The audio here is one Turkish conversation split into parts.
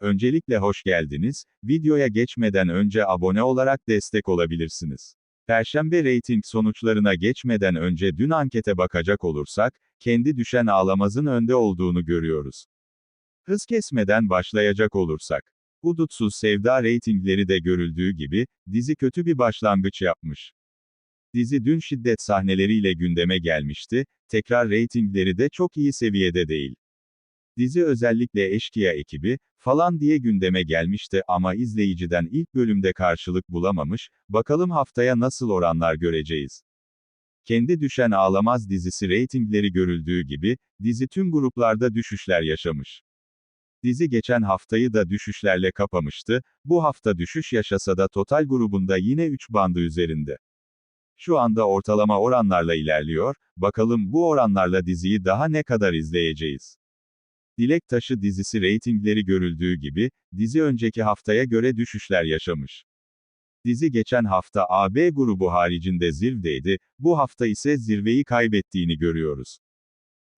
Öncelikle hoş geldiniz. Videoya geçmeden önce abone olarak destek olabilirsiniz. Perşembe reyting sonuçlarına geçmeden önce dün ankete bakacak olursak, kendi düşen ağlamazın önde olduğunu görüyoruz. Hız kesmeden başlayacak olursak, Hudutsuz Sevda reytingleri de görüldüğü gibi, dizi kötü bir başlangıç yapmış. Dizi dün şiddet sahneleriyle gündeme gelmişti, tekrar reytingleri de çok iyi seviyede değil. Dizi özellikle eşkıya ekibi, falan diye gündeme gelmişti ama izleyiciden ilk bölümde karşılık bulamamış, bakalım haftaya nasıl oranlar göreceğiz. Kendi Düşen Ağlamaz dizisi reytingleri görüldüğü gibi, dizi tüm gruplarda düşüşler yaşamış. Dizi geçen haftayı da düşüşlerle kapamıştı, bu hafta düşüş yaşasa da total grubunda yine 3 bandı üzerinde. Şu anda ortalama oranlarla ilerliyor, bakalım bu oranlarla diziyi daha ne kadar izleyeceğiz. Dilek Taşı dizisi reytingleri görüldüğü gibi, dizi önceki haftaya göre düşüşler yaşamış. Dizi geçen hafta AB grubu haricinde zirvedeydi, bu hafta ise zirveyi kaybettiğini görüyoruz.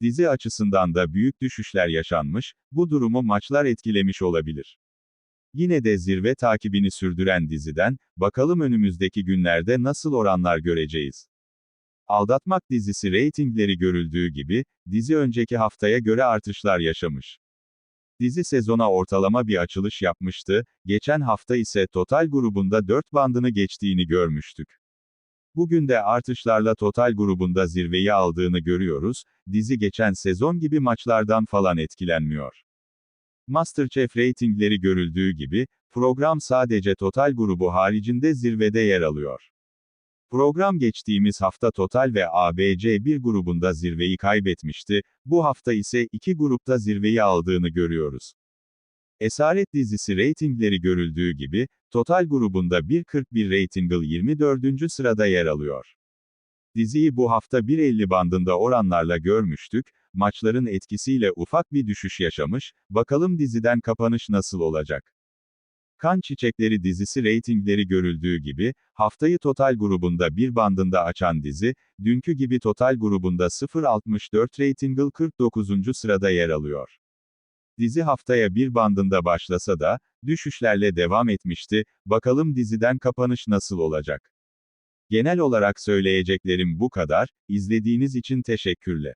Dizi açısından da büyük düşüşler yaşanmış, bu durumu maçlar etkilemiş olabilir. Yine de zirve takibini sürdüren diziden, bakalım önümüzdeki günlerde nasıl oranlar göreceğiz. Aldatmak dizisi reytingleri görüldüğü gibi, dizi önceki haftaya göre artışlar yaşamış. Dizi sezona ortalama bir açılış yapmıştı, geçen hafta ise total grubunda 4 bandını geçtiğini görmüştük. Bugün de artışlarla total grubunda zirveyi aldığını görüyoruz, dizi geçen sezon gibi maçlardan falan etkilenmiyor. Masterchef reytingleri görüldüğü gibi, program sadece total grubu haricinde zirvede yer alıyor. Program geçtiğimiz hafta Total ve ABC bir grubunda zirveyi kaybetmişti, bu hafta ise iki grupta zirveyi aldığını görüyoruz. Esaret dizisi reytingleri görüldüğü gibi, Total grubunda 1.41 reytingle 24. sırada yer alıyor. Diziyi bu hafta 1.50 bandında oranlarla görmüştük, maçların etkisiyle ufak bir düşüş yaşamış, bakalım diziden kapanış nasıl olacak? Kan Çiçekleri dizisi reytingleri görüldüğü gibi, haftayı Total grubunda bir bandında açan dizi, dünkü gibi Total grubunda 0.64 reytingle 49. sırada yer alıyor. Dizi haftaya bir bandında başlasa da, düşüşlerle devam etmişti, bakalım diziden kapanış nasıl olacak? Genel olarak söyleyeceklerim bu kadar, izlediğiniz için teşekkürler.